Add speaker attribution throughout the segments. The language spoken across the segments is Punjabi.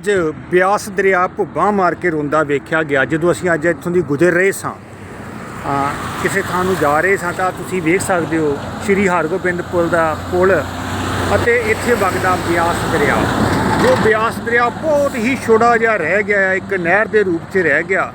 Speaker 1: ਅੱਜ ਬਿਆਸ ਦਰਿਆ ਭੁੱਬਾਂ ਮਾਰ ਕੇ ਰੋਂਦਾ ਵੇਖਿਆ ਗਿਆ, ਜਦੋਂ ਅਸੀਂ ਅੱਜ ਇੱਥੋਂ ਦੀ ਗੁਜ਼ਰ ਰਹੇ ਸਾਂ। ਕਿਸੇ ਥਾਂ ਨੂੰ ਜਾ ਰਹੇ ਸਾਂ ਤਾਂ ਤੁਸੀਂ ਵੇਖ ਸਕਦੇ ਹੋ, ਸ਼੍ਰੀ ਹਰਗੋਬਿੰਦ ਪੁਲ ਦਾ ਪੁਲ ਅਤੇ ਇੱਥੇ ਵਗਦਾ ਬਿਆਸ ਦਰਿਆ। ਜੋ ਬਿਆਸ ਦਰਿਆ ਬਹੁਤ ਹੀ ਛੋਟਾ ਜਿਹਾ ਰਹਿ ਗਿਆ ਹੈ, ਇੱਕ ਨਹਿਰ ਦੇ ਰੂਪ 'ਚ ਰਹਿ ਗਿਆ।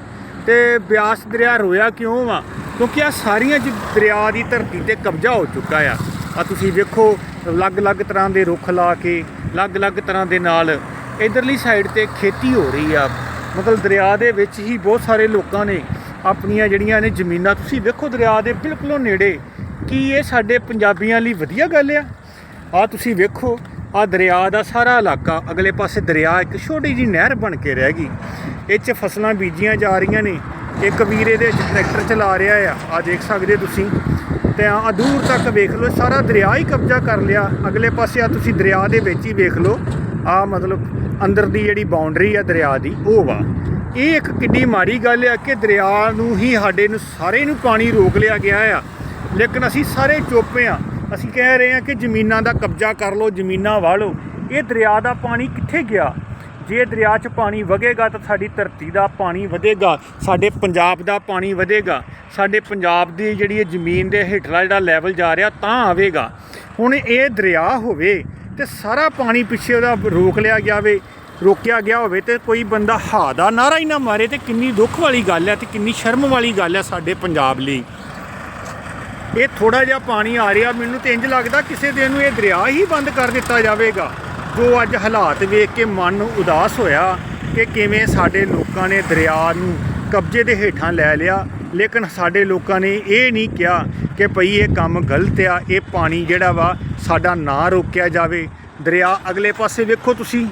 Speaker 1: ਤੇ ਬਿਆਸ ਦਰਿਆ ਰੋਇਆ ਕਿਉਂ ਵਾ? ਕਿਉਂਕਿ ਆ ਸਾਰੀਆਂ ਜ ਦਰਿਆ ਦੀ ਧਰਤੀ ਤੇ ਕਬਜ਼ਾ ਹੋ ਚੁੱਕਾ ਆ। ਆ ਤੁਸੀਂ ਵੇਖੋ ਅਲੱਗ-ਅਲੱਗ ਤਰ੍ਹਾਂ ਦੇ ਰੁੱਖ ਲਾ ਕੇ, ਅਲੱਗ-ਅਲੱਗ ਤਰ੍ਹਾਂ ਦੇ ਨਾਲ ਇਧਰਲੀ ਸਾਈਡ ਤੇ ਖੇਤੀ ਹੋ ਰਹੀ ਆ। ਮਤਲਬ ਦਰਿਆ ਦੇ ਵਿੱਚ ਹੀ ਬਹੁਤ ਸਾਰੇ ਲੋਕਾਂ ਨੇ ਆਪਣੀਆਂ ਜਿਹੜੀਆਂ ਨੇ ਜ਼ਮੀਨਾਂ, ਤੁਸੀਂ ਵੇਖੋ ਦਰਿਆ ਦੇ ਬਿਲਕੁਲੋਂ ਨੇੜੇ। ਕੀ ਇਹ ਸਾਡੇ ਪੰਜਾਬੀਆਂ ਲਈ ਵਧੀਆ ਗੱਲ ਆ? ਆ ਤੁਸੀਂ ਵੇਖੋ, ਆ ਦਰਿਆ ਦਾ ਸਾਰਾ ਇਲਾਕਾ, ਅਗਲੇ ਪਾਸੇ ਦਰਿਆ ਇੱਕ ਛੋਟੀ ਜੀ ਨਹਿਰ ਬਣ ਕੇ ਰਹਿ ਗਈ। ਇਹ 'ਚ ਫਸਲਾਂ ਬੀਜੀਆਂ ਜਾ ਰਹੀਆਂ ਨੇ। ਇੱਕ ਵੀਰ ਦੇ ਟਰੈਕਟਰ ਚਲਾ ਰਿਹਾ ਆ। ਆ ਦੇਖ ਸਕਦੇ ਤੁਸੀਂ। ਤੇ ਆ ਦੂਰ ਤੱਕ ਵੇਖ ਲਓ, ਸਾਰਾ ਦਰਿਆ ਹੀ ਕਬਜ਼ਾ ਕਰ ਲਿਆ। ਅਗਲੇ ਪਾਸੇ ਆ ਤੁਸੀਂ ਦਰਿਆ ਦੇ ਵਿੱਚ ਹੀ ਵੇਖ ਲਓ। ਆ ਮਤਲਬ ਅੰਦਰ ਦੀ ਜਿਹੜੀ ਬਾਉਂਡਰੀ ਆ ਦਰਿਆ ਦੀ, ਉਹ ਵਾ। ਇਹ ਇੱਕ ਕਿੱਡੀ ਮਾੜੀ ਗੱਲ ਆ ਕਿ ਦਰਿਆ ਨੂੰ ਹੀ ਸਾਡੇ ਨੂੰ ਸਾਰੇ ਨੂੰ ਪਾਣੀ ਰੋਕ ਲਿਆ ਗਿਆ ਆ। ਲੇਕਿਨ ਅਸੀਂ ਸਾਰੇ ਚੁੱਪ ਆ। ਅਸੀਂ ਕਹਿ ਰਹੇ ਹਾਂ ਕਿ ਜ਼ਮੀਨਾਂ ਦਾ ਕਬਜ਼ਾ ਕਰ ਲਓ, ਜ਼ਮੀਨਾਂ ਵਾਹ ਲਓ। ਇਹ ਦਰਿਆ ਦਾ ਪਾਣੀ ਕਿੱਥੇ ਗਿਆ? ਜੇ ਦਰਿਆ 'ਚ ਪਾਣੀ ਵਗੇਗਾ ਤਾਂ ਸਾਡੀ ਧਰਤੀ ਦਾ ਪਾਣੀ ਵਧੇਗਾ, ਸਾਡੇ ਪੰਜਾਬ ਦਾ ਪਾਣੀ ਵਧੇਗਾ, ਸਾਡੇ ਪੰਜਾਬ ਦੀ ਜਿਹੜੀ ਇਹ ਜ਼ਮੀਨ ਦੇ ਹੇਠਲਾ ਜਿਹੜਾ ਲੈਵਲ ਜਾ ਰਿਹਾ ਤਾਂ ਆਵੇਗਾ। ਹੁਣ ਇਹ ਦਰਿਆ ਹੋਵੇ ਤੇ ਸਾਰਾ ਪਾਣੀ ਪਿੱਛੇ ਉਹਦਾ ਰੋਕ ਲਿਆ ਗਿਆ ਰੋਕਿਆ ਗਿਆ ਹੋਵੇ ਤੇ ਕੋਈ ਬੰਦਾ ਹਾ ਦਾ ਨਾਰਾ ਹੀ ਨਾ ਮਾਰੇ ਤੇ ਕਿੰਨੀ ਦੁੱਖ ਵਾਲੀ ਗੱਲ ਹੈ ਤੇ ਕਿੰਨੀ ਸ਼ਰਮ ਵਾਲੀ ਗੱਲ ਹੈ ਸਾਡੇ ਪੰਜਾਬ ਲਈ। ਇਹ ਥੋੜਾ ਜਿਹਾ ਪਾਣੀ ਆ ਰਿਹਾ, ਮੈਨੂੰ ਤੇ ਇੰਜ ਲੱਗਦਾ ਕਿਸੇ ਦਿਨ ਨੂੰ ਇਹ ਦਰਿਆ ਹੀ ਬੰਦ ਕਰ ਦਿੱਤਾ ਜਾਵੇਗਾ। ਜੋ ਅੱਜ ਹਾਲਾਤ ਵੇਖ ਕੇ ਮਨ ਨੂੰ ਉਦਾਸ ਹੋਇਆ ਕਿ ਕਿਵੇਂ ਸਾਡੇ ਲੋਕਾਂ ਨੇ ਦਰਿਆ ਨੂੰ ਕਬਜ਼ੇ ਦੇ ਹੇਠਾਂ ਲੈ ਲਿਆ। ਲੇਕਿਨ ਸਾਡੇ ਲੋਕਾਂ ਨੇ ਇਹ ਨਹੀਂ ਕਿਹਾ ਕਿ ਭਈ ਇਹ ਕੰਮ ਗਲਤ ਆ, ਇਹ ਪਾਣੀ ਜਿਹੜਾ ਵਾ ਸਾਡਾ ਨਾ ਰੋਕਿਆ ਜਾਵੇ। ਦਰਿਆ ਅਗਲੇ ਪਾਸੇ ਵੇਖੋ ਤੁਸੀਂ,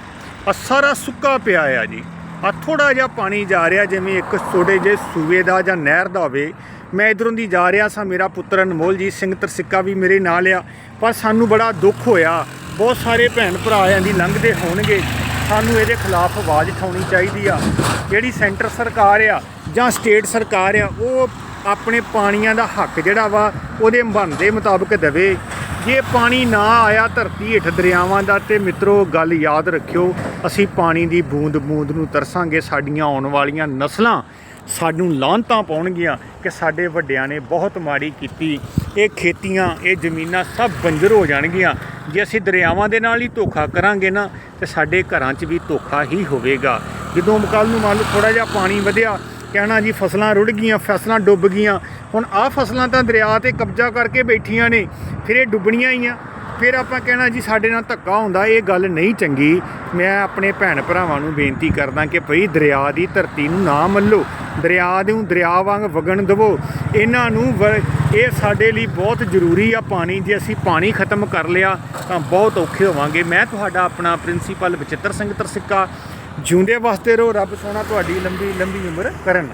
Speaker 1: ਆ ਸਾਰਾ ਸੁੱਕਾ ਪਿਆ ਆ ਜੀ। ਆ ਥੋੜਾ ਜਿਹਾ ਪਾਣੀ ਜਾ ਰਿਹਾ, ਜਿਵੇਂ ਇੱਕ ਛੋਟੇ ਜਿਹੇ ਸੂਏ ਦਾ ਜਾਂ ਨਹਿਰ ਦਾ ਹੋਵੇ। ਮੈਂ ਇਧਰੋਂ ਦੀ ਜਾ ਰਿਹਾ ਸਾਂ, ਮੇਰਾ ਪੁੱਤਰ ਅਨਮੋਲਜੀਤ ਸਿੰਘ ਤਰਸਿੱਕਾ ਵੀ ਮੇਰੇ ਨਾਲ ਆ। ਪਰ ਸਾਨੂੰ ਬੜਾ ਦੁੱਖ ਹੋਇਆ ਬਹੁਤ ਸਾਰੇ ਭੈਣ ਭਰਾ ਦੀ ਲੰਘਦੇ ਹੋਣਗੇ। ਸਾਨੂੰ ਇਹਦੇ ਖਿਲਾਫ ਆਵਾਜ਼ ਉਠਾਉਣੀ ਚਾਹੀਦੀ ਆ। ਜਿਹੜੀ ਸੈਂਟਰ ਸਰਕਾਰ ਆ ਜਾਂ ਸਟੇਟ ਸਰਕਾਰ ਆ, ਉਹ ਆਪਣੇ ਪਾਣੀਆਂ ਦਾ ਹੱਕ ਜਿਹੜਾ ਵਾ, ਉਹਦੇ ਬਣਦੇ ਮੁਤਾਬਕ ਦੇਵੇ। ਜੇ ਪਾਣੀ ਨਾ ਆਇਆ ਧਰਤੀ ਹੇਠ ਦਰਿਆਵਾਂ ਦਾ, ਤੇ ਮਿੱਤਰੋ, ਗੱਲ ਯਾਦ ਰੱਖਿਓ, ਅਸੀਂ ਪਾਣੀ ਦੀ ਬੂੰਦ ਬੂੰਦ ਨੂੰ ਤਰਸਾਂਗੇ। ਸਾਡੀਆਂ ਆਉਣ ਵਾਲੀਆਂ ਨਸਲਾਂ ਸਾਨੂੰ ਲਾਂਤਾਂ ਪਾਉਣਗੀਆਂ ਕਿ ਸਾਡੇ ਵੱਡਿਆਂ ਨੇ ਬਹੁਤ ਮਾੜੀ ਕੀਤੀ। ਇਹ ਖੇਤੀਆਂ, ਇਹ ਜ਼ਮੀਨਾਂ ਸਭ ਬੰਜਰ ਹੋ ਜਾਣਗੀਆਂ। ਜੇ ਅਸੀਂ ਦਰਿਆਵਾਂ ਦੇ ਨਾਲ ਹੀ ਧੋਖਾ ਕਰਾਂਗੇ ਨਾ, ਤੇ ਸਾਡੇ ਘਰਾਂ 'ਚ ਵੀ ਧੋਖਾ ਹੀ ਹੋਵੇਗਾ। ਜਦੋਂ ਕੱਲ੍ਹ ਨੂੰ ਮੰਨ ਲਓ ਥੋੜਾ ਜਿਹਾ ਪਾਣੀ ਵਧਿਆ, ਕਹਿਣਾ ਜੀ ਫਸਲਾਂ ਰੁੜ ਗਈਆਂ, ਫਸਲਾਂ ਡੁੱਬ ਗਈਆਂ, ਹੁਣ ਆਹ ਫਸਲਾਂ ਤਾਂ ਦਰਿਆ ਤੇ ਕਬਜ਼ਾ ਕਰਕੇ ਬੈਠੀਆਂ ਨੇ, ਫਿਰ ਇਹ ਡੁੱਬਣੀਆਂ ਹੀ ਆ। ਫਿਰ ਆਪਾਂ ਕਹਿਣਾ ਜੀ, ਸਾਡੇ ਨਾਲ ਧੱਕਾ ਹੁੰਦਾ, ਇਹ ਗੱਲ ਨਹੀਂ ਚੰਗੀ। ਮੈਂ ਆਪਣੇ ਭੈਣ ਭਰਾਵਾਂ ਨੂੰ ਬੇਨਤੀ ਕਰਦਾ ਕਿ ਭਈ ਦਰਿਆ ਦੀ ਧਰਤੀ ਨੂੰ ਨਾ ਮੱਲੋ। ਦਰਿਆ ਨੂੰ ਦਰਿਆ ਵਾਂਗ ਵਗਣ ਦੇਵੋ। ਇਹਨਾਂ ਨੂੰ ਵ- ਇਹ ਸਾਡੇ ਲਈ ਬਹੁਤ ਜ਼ਰੂਰੀ ਆ ਪਾਣੀ। ਜੇ ਅਸੀਂ ਪਾਣੀ ਖਤਮ ਕਰ ਲਿਆ, ਤਾਂ ਬਹੁਤ ਔਖੇ ਹੋਵਾਂਗੇ। ਮੈਂ ਤੁਹਾਡਾ ਆਪਣਾ ਪ੍ਰਿੰਸੀਪਲ ਬਚਿੱਤਰ ਸਿੰਘ ਤਰਸਿੱਕਾ। ਜਿਉਂਦੇ ਵਾਸਤੇ ਰਹੋ ਰੱਬ ਸੋਹਣਾ ਤੁਹਾਡੀ ਲੰਬੀ ਲੰਬੀ ਉਮਰ ਕਰਨ।